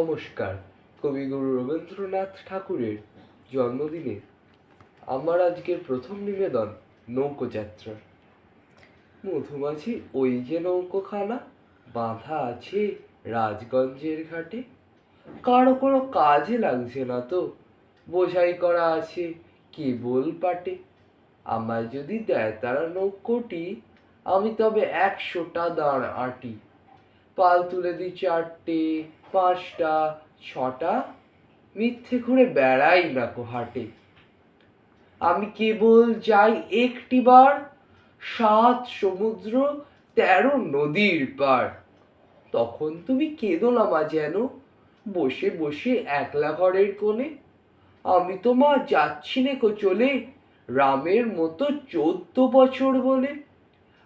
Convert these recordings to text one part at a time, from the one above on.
নমস্কার, কবিগুরু রবীন্দ্রনাথ ঠাকুরের জন্মদিনে আমার আজকের প্রথম নিবেদন নৌকোযাত্রার মধুমাছি ওই যে নৌকোখানা, বাঁধা আছে রাজগঞ্জের ঘাটে। কারও কোনো কাজে লাগছে না তো, বোঝাই করা আছে কেবল পাটে। আমার যদি দেয় তারা নৌকোটি, আমি তবে একশোটা দাঁড় আঁটি। পাল তুলে দিই চারটে, পাঁচটা, ছটা। মিথ্যে ঘুরে বেড়াই না কো হাটে। আমি কেবল যাই একটিবার সাত সমুদ্র, তেরো নদীর পার। তখন তুমি কেঁদো না মা যেন, বসে বসে একলা ঘরের কোণে। আমি তো মা যাচ্ছি নে কো চলে, রামের মতো চোদ্দ বছর বলে।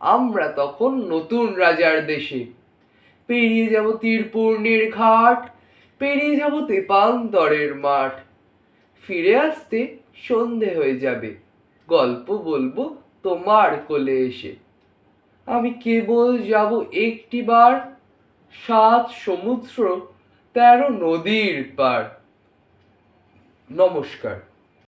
আমরা তখন নতুন রাজার দেশে। পেরিয়ে যাব তীরপূর্ণের ঘাট পেরিয়ে যাব তেপান্তরের মাঠ। ফিরে আসতে সন্ধে হয়ে যাবে, গল্প বলব তোমার কোলে এসে। আমি কেবল যাব একটিবার সাত সমুদ্র, তেরো নদীর পার। নমস্কার।